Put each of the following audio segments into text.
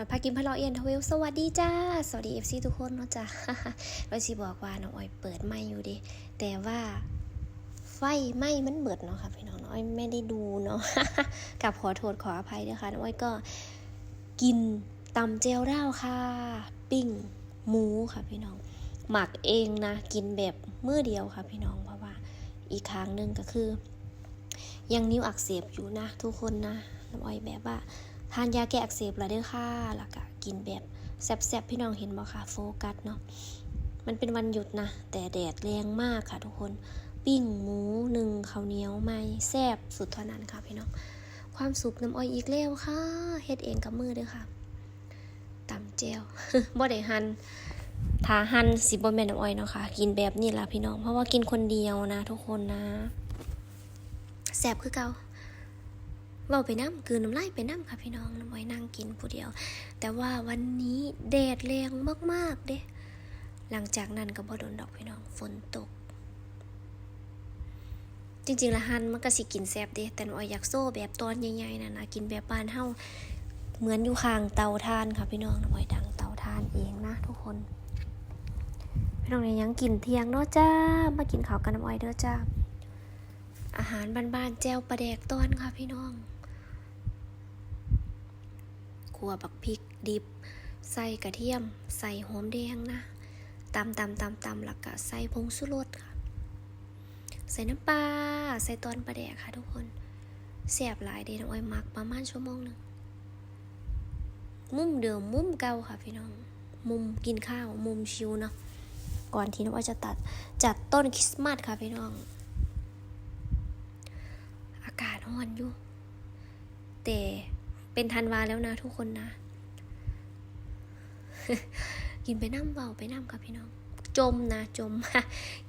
อยพากินพะเลาะเอียนทเวลสวัสดีจ้า สวัสดีเอฟซีทุกคนเนาะจ้าเราสิบอกว่าน้องอ้อยเปิดไม่อยู่ดิ แต่ว่า ไฟไหม้มันเบิดเนาะค่ะพี่น้องน้องอ้อยไม่ได้ดูเนาะกับขอโทษขออภัยด้วยค่ะน้องอ้อยก็กินตำเจลด้าค่ะ ปิ้งหมูค่ะพี่น้อง หมักเองนะ กินแบบมื้อเดียวค่ะพี่น้องเพราะว่าอีกครั้งหนึ่งก็คือ ยังนิ้วอักเสบอยู่นะ ทุกคนนะน้ำอ้อยแบบว่า ทานยาแก้อักเสบแล้วเด้อค่ะแล้วก็กินแบบแซ่บๆพี่น้องเห็นบ่ค่ะโฟกัสเนาะมันเป็นวันหยุดนะ แต่แดดแรงมากค่ะทุกคนปิ้งหมูหนึ่งข้าวเหนียวไม่แซ่บสุดเท่านั้นค่ะพี่น้องความสุขน้ำอ้อยอีกแล้วค่ะเฮ็ดเองกับมือเด้อค่ะตำแจวบ่ได้หันถ้าหันสิบ่แม่นน้ำอ้อยเนาะค่ะ กินแบบนี้ล่ะพี่น้อง เพราะว่ากินคนเดียวนะ ทุกคนนะแซ่บคือเก่า เว่าไปน้ำคือน้ำลายไปน้ำค่ะพี่น้องน้ำไว้นั่งกินผู้เดียว แต่ว่าวันนี้แดดแรงมากๆเด้หลังจากนั้นก็บ่โดนดอกพี่น้องฝนตก จริงๆละฮันมันก็สิกินแซบเด้แต่หนูอยากโซ่แบบตอนใหญ่ๆนะนะกินแบบบ้านเฮาเหมือนอยู่ข้างเตาถ่านค่ะพี่น้องน้ำไว้ดังเตาถ่านเองนะทุกคนพี่น้องเนี่ยยังกินเที่ยงเนาะจ้า มากินข้าวกันน้ำอ้อยเด้อจ้าอาหารบ้านๆแจวปลาแดกตอนค่ะพี่น้อง ขัวบักพริกดิบ ใส่กระเทียม ใส่หอมแดงนะตำตำตำตำแล้วก็ใส่ผงสุรสค่ะ ใส่น้ำปลา ใส่ตอนปลาแดกค่ะทุกคนแซ่บหลายเดน้องอ้อยมักประมาณชั่วโมงหนึ่ง มุมเดิมมุมเก่าค่ะพี่น้อง มุมกินข้าว มุมชิวเนาะ ก่อนที่น้องอ้อยจะตัดจัดต้นคริสต์มาสค่ะพี่น้อง อากาศร้อนอยู่ แต่ เป็นธันวาแล้วนะทุกคนนะ กินไปน้ำเบาไปน้ำค่ะพี่น้อง จมนะจม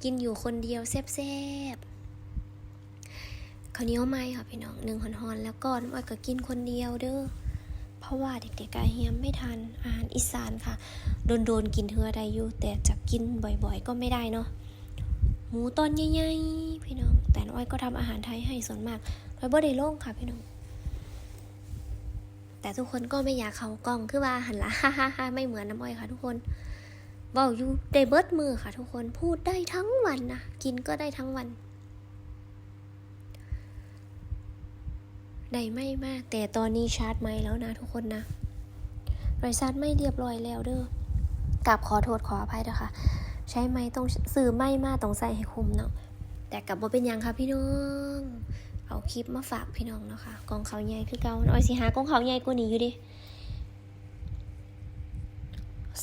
กินอยู่คนเดียวแซ่บๆข้าวเหนียวไหมค่ะพี่น้องหนึ่งหอนๆแล้วก็น้ำอ้อยก็กินคนเดียวเด้อเพราะว่าเด็กๆกเฮียมไม่ทันอาหารอีสานค่ะ โดนๆกินเทือได้อยู่แต่จะกินบ่อยๆ ก็ไม่ได้เนาะหมูตอนใหญ่ๆพี่น้อง แต่น้องอ้อยก็ทำอาหารไทยให้ส่วนมากน้อยบ่ได้โล่งค่ะพี่น้อง แต่ทุกคนก็ไม่อยากเขากล้องคือว่าหันละฮ่าฮ่าฮ่าไม่เหมือนน้ำอ้อยค่ะทุกคนเบาอยู่ได้เบิดมือค่ะ ทุกคนพูดได้ทั้งวันนะกินก็ได้ทั้งวันได้ไม่มาก แต่ตอนนี้ชาร์จไม่แล้วนะทุกคนนะรอยชาร์จไม่เรียบร้อยแล้วเด้อกลับขอโทษขออภัยด้วยค่ะ ใช้ไม้ต้องซื้อไม้มาต้องใส่ให้คุ้มเนาะแต่กลับมาเป็นยังค่ะพี่น้อง เอาคลิปมาฝากพี่น้องเนาะค่ะกองเขาใหญ่คือเก่าน้อยสิหากองเขาใหญ่กว่านี้อยู่ดิ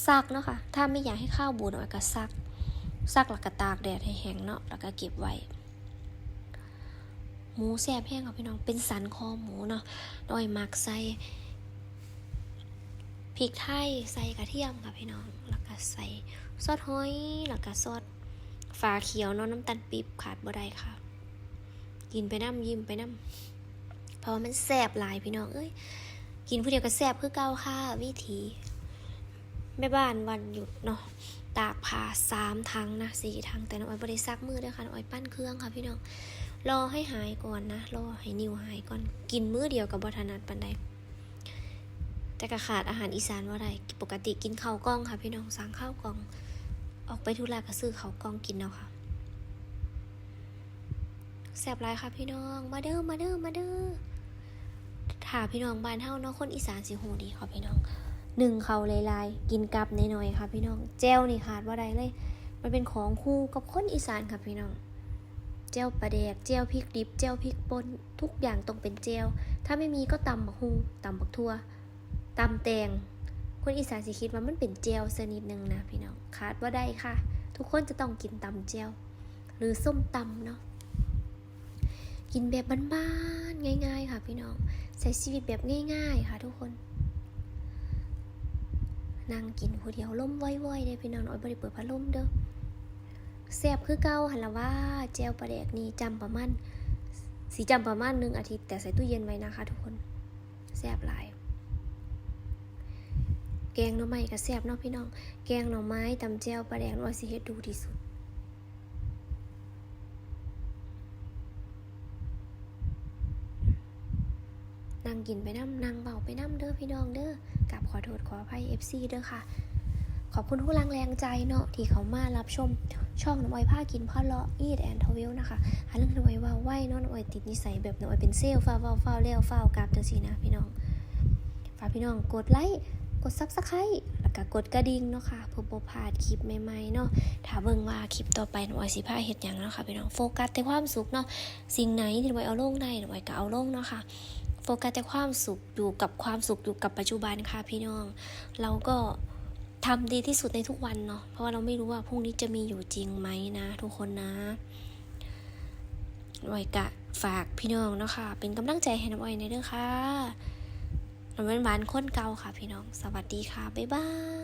ซักเนาะค่ะ ถ้าไม่อยากให้ข้าวบูดน้อยก็ซัก ซักแล้วก็ตากแดดให้แห้งเนาะแล้วก็เก็บไว้หมูแซ่บแห้งค่ะพี่น้องเป็นสันคอหมูเนาะน้อยมักใส่พริกไทยใส่กระเทียมค่ะพี่น้อง แล้วก็ใส่ซอสหอย แล้วก็ซอสฝาเขียวเนาะน้ำตาลปี๊บขาดบ่ได้ค่ะ กินไปน้ำยิ้มไปน้ำเพราะมันแสบหลายพี่น้องเอ้ยกินผู้เดียวก็แสบคือเก่าค่ะวิธีแม่บ้านวันหยุดเนาะตากผ้าสามทั้งนะสี่ทั้งแต่น้องอ้อยบริซักมือด้วยค่ะน้องอ้อยปั้นเครื่องค่ะพี่น้องรอให้หายก่อนนะรอให้นิ้วหายก่อนกินมื้อเดียวกับบทนัดปันใดแต่ก็ขาดอาหารอีสานว่าไรปกติกินข้าวกล้องค่ะพี่น้องสั่งข้าวกล้อง ออกไปธุระก็ซื้อข้าวกล้องกินเอาะค่ะ แซ่บไรค่ะพี่น้อง มาเด้อ มาเด้อ มาเด้อถ้าพี่น้องบ้านเฮาเนาะคนอีสานสิหูดีค่ะพี่น้องหนึ่งเขาลายกินกับหน่อยๆค่ะ พี่น้องแจ้วนี่ขาดว่าไรเลย มันเป็นของคู่กับคนอีสานค่ะพี่น้องเจ้วปลาแดกเจ้วพริกดิบเจ้วพริกป่นทุกอย่างต้องเป็นเจ้วถ้าไม่มีก็ตำบักฮูตำบักทั่วตำแตงคนอีสานสิคิดว่ามันเป็นเจลสนิดหนึ่งนะพี่น้องขาดว่าได้ค่ะ ทุกคนจะต้องกินตำเจลหรือส้มตำเนาะ กินแบบบ้านๆง่าย ๆ ค่ะพี่น้องใช้ชีวิตแบบง่าย ๆ ค่ะ ทุกคนนั่งกินผู้เดียวล่มว้อยๆเลยพี่น้องน้อยบริเปิดพัดลมเด้อแซ่บคือเก่าหันละว่าเจลปลาแดกนี่จำประมาณสีจำประมาณหนึ่งอาทิตย์แต่ใส่ตู้เย็นไว้นะคะ ทุกคนแซ่บหลาย แกงหน่อไม้ก็แซ่บเนาะพี่น้อง แกงหน่อไม้ตำแจ่วปลาแดงว่าสิเฮ็ดดูที่สุด นั่งกินไปน้ำนางเบาไปน้ำเด้อพี่น้องเด้อกับขอโทษขออภัย FC เด้อค่ะ ขอบคุณทุกแรงแรงใจเนาะที่เขามารับชมช่องน้ำอ้อยผ้ากินพ่อเลาะอีดแอนทวิลนะคะหาเรื่องน้ำอ้อยว่าไหวเนาะน้ำอ้อยติดนิสัยแบบน้ำอ้อยเป็นเซลฟ้าวฟ้าวฟ้าเลี้ยวฟ้าวกราบจังสีนะพี่น้องฝากพี่น้องกดไลค์กดซับสไครต์แล้วก็กดกระดิ่งเนาะค่ะเพื่อบ่พลาดคลิปใหม่ๆเนาะถ้าเบิ่งว่าคลิปต่อไปน้ำอ้อยสิพาเฮ็ดหยังเนาะค่ะพี่น้องโฟกัสแต่ความสุขเนาะสิ่งไหนที่น้ำอ้อยเอาลงได้น้อยก็เอาลงเนาะค่ะ โฟกัสแต่ความสุขอยู่กับความสุขอยู่กับปัจจุบันค่ะพี่น้อง เราก็ทำดีที่สุดในทุกวันเนาะเพราะว่าเราไม่รู้ว่าพรุ่งนี้จะมีอยู่จริงไหมนะ ทุกคนนะน้ำอ้อยกะฝากพี่น้องเนาะค่ะเป็นกำลังใจให้น้ำอ้อยในเด้อค่ะน้ำเป็นหวานข้นเก่าค่ะพี่น้อง สวัสดีค่ะ บ๊ายบาย